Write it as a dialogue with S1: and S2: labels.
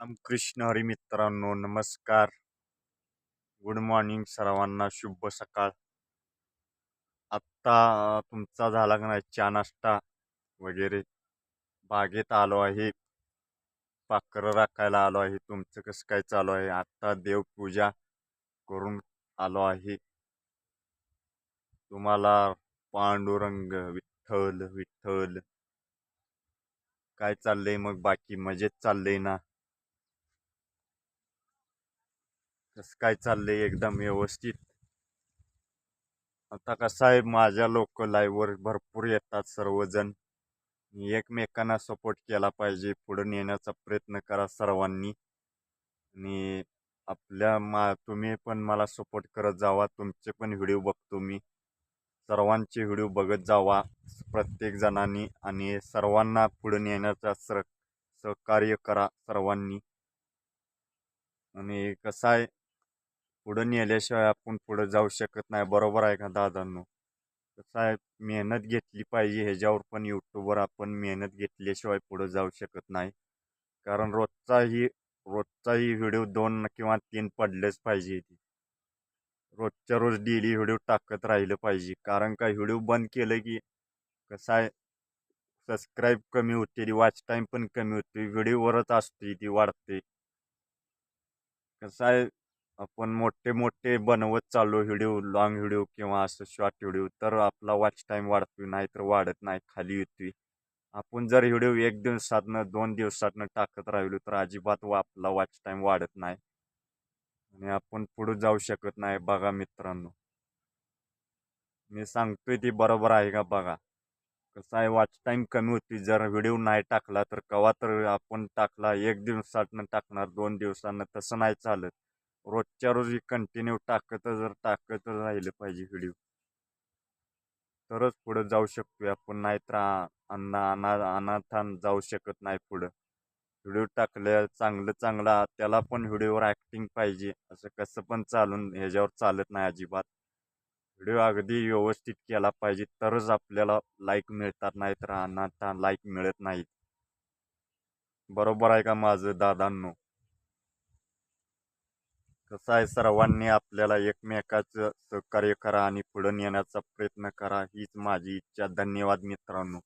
S1: रामकृष्ण हरी मित्रांनो नमस्कार. Good morning सर्वांना शुभ सकाळ. आत्ता तुमचा झाला का नाही चहा नाश्ता वगैरे? बागेत आलो आहे. पाखरं राखायला आलो आहे. तुमचं कसं काय चालू आहे? आत्ता देवपूजा करून आलो आहे. तुम्हाला पांडुरंग विठ्ठल विठ्ठल. काय चाललंय मग बाकी? मजेत चाललंय ना? कसं काय चाललंय एकदम व्यवस्थित. आता कसं आहे माझ्या लोक लाईव्हवर भरपूर येतात सर्वजण. एकमेकांना सपोर्ट केला पाहिजे पुढे नेण्याचा प्रयत्न करा सर्वांनी. आणि आपल्या मा तुम्ही पण मला सपोर्ट करत जावा तुमचे पण व्हिडिओ बघतो मी. सर्वांचे व्हिडिओ बघत जावा प्रत्येक जणांनी. आणि सर्वांना पुढे नेण्याचा सर सहकार्य करा सर्वांनी. आणि कसं आहे पुढं नेल्याशिवाय आपण पुढं जाऊ शकत नाही. बरोबर आहे का दादांनो? साहेब आहे मेहनत घेतली पाहिजे. ह्याच्यावर पण यूट्यूबवर आपण मेहनत घेतल्याशिवाय पुढं जाऊ शकत नाही. कारण रोजचाही रोजचाही व्हिडिओ दोन किंवा तीन पडलेच पाहिजे. रोजच्या रोज डेली व्हिडिओ टाकत राहिलं पाहिजे. कारण का व्हिडिओ बंद केलं की कसं आहे? सबस्क्राईब कमी होते वॉच टाईम पण कमी होते. व्हिडिओवरच असते ती वाढते. कसं आहे? आपण मोठे मोठे बनवत चाललो व्हिडिओ लॉंग व्हिडिओ किंवा असं शॉर्ट व्हिडिओ तर आपला वॉच टाईम वाढतो नाही तर वाढत नाही खाली येतोय. आपण जर व्हिडिओ एक दिवसातनं दोन दिवसातनं टाकत राहिलो तर अजिबात आपला वॉच टाईम वाढत नाही. आणि आपण पुढे जाऊ शकत नाही बघा मित्रांनो. मी सांगतोय ती बरोबर आहे का बघा? कसं आहे वॉच टाईम कमी होती. जर व्हिडिओ नाही टाकला तर कवा तर आपण टाकला एक दिवसातनं टाकणार दोन दिवसानं तसं नाही चालत. रोजच्या रोज कंटिन्यू टाकत जर टाकत राहिलं पाहिजे व्हिडिओ तरच पुढं जाऊ शकतोय आपण नाहीतर आ- अन्ना अना अनाथान जाऊ शकत नाही पुढं. व्हिडिओ टाकल्या चांगलं चांगला त्याला पण व्हिडिओवर ॲक्टिंग पाहिजे. असं कसं पण चालून ह्याच्यावर चालत नाही अजिबात. व्हिडिओ अगदी व्यवस्थित केला पाहिजे तरच आपल्याला लाईक मिळतात नाही तर अनाथा लाईक मिळत नाहीत. बरोबर आहे का माझं दादांनो? कसं आहे सर्वांनी आपल्याला एकमेकाचं सहकार्य करा आणि पुढे नेण्याचा प्रयत्न करा हीच माझी इच्छा. धन्यवाद मित्रांनो.